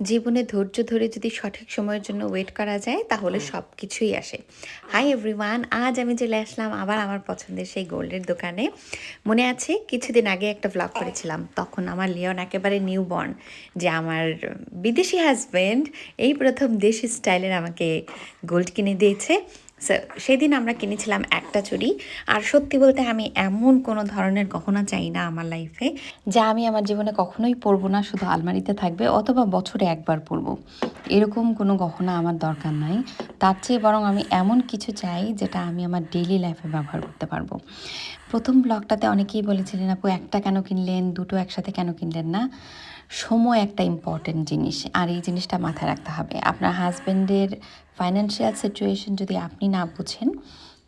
জীবনে ধৈর্য ধরে যদি সঠিক সময়ের জন্য ওয়েট করা যায় তাহলে সব কিছুই আসে। হাই এভরিওয়ান আজ আমি চলে আসলাম আবার আমার পছন্দের সেই গোল্ডের দোকানে। মনে আছে কিছুদিন আগে একটা ব্লগ করেছিলাম তখন আমার লিওন একেবারে নিউ বর্ন যে আমার বিদেশি হাজব্যান্ড এই প্রথম দেশি স্টাইলের আমাকে গোল্ড কিনে দিয়েছে। সেদিন আমরা কিনেছিলাম একটা চুড়ি। আর সত্যি বলতে আমি এমন কোনো ধরনের গহনা চাই না আমার লাইফে যা আমি আমার জীবনে কখনোই পরবো না, শুধু আলমারিতে থাকবে অথবা বছরে একবার পরবো। এরকম কোনো গহনা আমার দরকার নাই। তার চেয়ে বরং আমি এমন কিছু চাই যেটা আমি আমার ডেইলি লাইফে ব্যবহার করতে পারব। প্রথম ব্লগটাতে অনেকেই বলেছিলেন, আপু, একটা কেন কিনলেন? দুটো একসাথে কেন কিনলেন না? সময় একটা ইম্পর্টেন্ট জিনিস, আর এই জিনিসটা মাথায় রাখতে হবে। আপনার হাজব্যান্ডের ফাইন্যান্সিয়াল সিচুয়েশন যদি আপনি না বুঝেন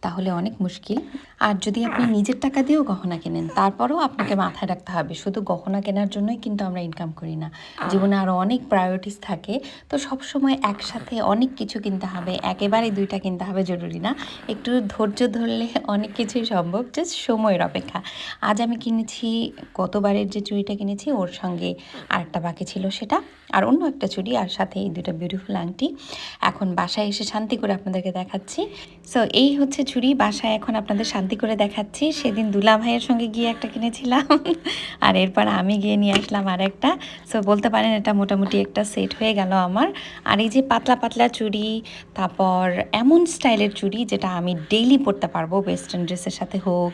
তাহলে অনেক মুশকিল। আর যদি আপনি নিজের টাকা দিয়েও গহনা কেনেন তারপরেও আপনাকে মাথায় রাখতে হবে। শুধু গহনা কেনার জন্যই কিন্তু আমরা ইনকাম করি না। জীবনে আরও অনেক প্রায়োরিটিস থাকে। তো সব সময় একসাথে অনেক কিছু কিনতে হবে। একেবারে দুইটা কিনতে হবে জরুরি না। একটু ধৈর্য ধরলে অনেক কিছুই সম্ভব। জাস্ট সময়ের অপেক্ষা। আজ আমি কিনেছি গতবারের যে চুড়িটা কিনেছি ওর সঙ্গে আরেকটা বাকি ছিল সেটা। আর অন্য একটা চুড়ি আর সাথে এই দুটো বিউটিফুল আংটি। এখন বাসায় এসে শান্তি করে আপনাদেরকে দেখাচ্ছি। সো এই হচ্ছে চুড়ি বাসায় এখন আপনাদের শান্তি করে দেখাচ্ছি। সেদিন দুলা ভাইয়ের সঙ্গে গিয়ে একটা কিনেছিলাম। আর এরপর আমি গিয়ে নিয়ে আসলাম আর একটা সো বলতে পারেন এটা মোটামুটি একটা সেট হয়ে গেল আমার। আর এই যে পাতলা পাতলা চুড়ি, তারপর এমন স্টাইলের চুড়ি যেটা আমি ডেইলি পরতে পারব ওয়েস্টার্ন ড্রেসের সাথে হোক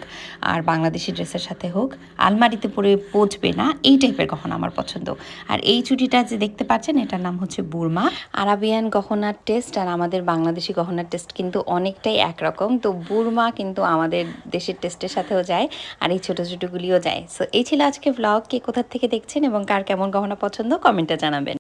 আর বাংলাদেশি ড্রেসের সাথে হোক, আলমারিতে পরে পচবে না, এই টাইপের গহনা আমার পছন্দ। আর এই চুড়িটা যে দেখতে পাচ্ছেন, এটার নাম হচ্ছে বুরমা। আরাবিয়ান গহনার টেস্ট আর আমাদের বাংলাদেশি গহনার টেস্ট কিন্তু অনেকটাই একরকম। তো বুরমা কিন্তু আমাদের দেশের টেস্টের সাথেও যায় আর এই ছোটো ছোটোগুলিও যায়। সো এই ছিল আজকে ব্লগ কে কোথার থেকে দেখছেন এবং কার কেমন গহনা পছন্দ কমেন্টে জানাবেন।